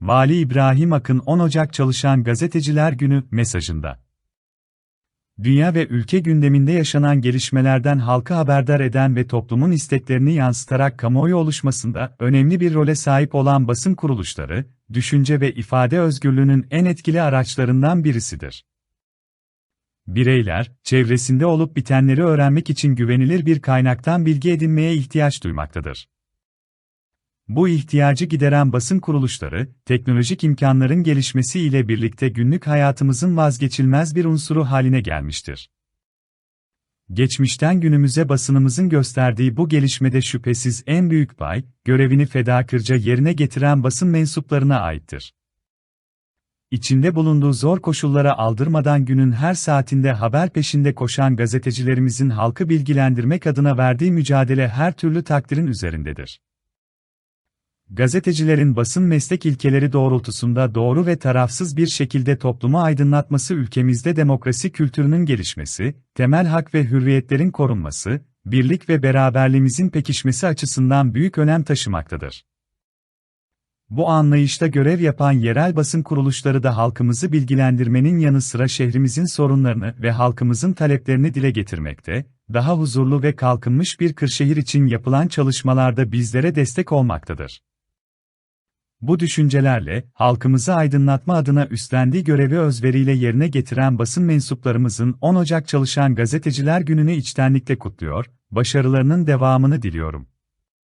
Vali İbrahim Akın 10 Ocak Çalışan Gazeteciler Günü mesajında. Dünya ve ülke gündeminde yaşanan gelişmelerden halkı haberdar eden ve toplumun isteklerini yansıtarak kamuoyu oluşmasında önemli bir role sahip olan basın kuruluşları, düşünce ve ifade özgürlüğünün en etkili araçlarından birisidir. Bireyler, çevresinde olup bitenleri öğrenmek için güvenilir bir kaynaktan bilgi edinmeye ihtiyaç duymaktadır. Bu ihtiyacı gideren basın kuruluşları, teknolojik imkanların gelişmesi ile birlikte günlük hayatımızın vazgeçilmez bir unsuru haline gelmiştir. Geçmişten günümüze basınımızın gösterdiği bu gelişmede şüphesiz en büyük pay, görevini fedakarca yerine getiren basın mensuplarına aittir. İçinde bulunduğu zor koşullara aldırmadan günün her saatinde haber peşinde koşan gazetecilerimizin halkı bilgilendirmek adına verdiği mücadele her türlü takdirin üzerindedir. Gazetecilerin basın meslek ilkeleri doğrultusunda doğru ve tarafsız bir şekilde toplumu aydınlatması ülkemizde demokrasi kültürünün gelişmesi, temel hak ve hürriyetlerin korunması, birlik ve beraberliğimizin pekişmesi açısından büyük önem taşımaktadır. Bu anlayışta görev yapan yerel basın kuruluşları da halkımızı bilgilendirmenin yanı sıra şehrimizin sorunlarını ve halkımızın taleplerini dile getirmekte, daha huzurlu ve kalkınmış bir Kırşehir için yapılan çalışmalarda bizlere destek olmaktadır. Bu düşüncelerle, halkımızı aydınlatma adına üstlendiği görevi özveriyle yerine getiren basın mensuplarımızın 10 Ocak Çalışan Gazeteciler Günü'nü içtenlikle kutluyor, başarılarının devamını diliyorum.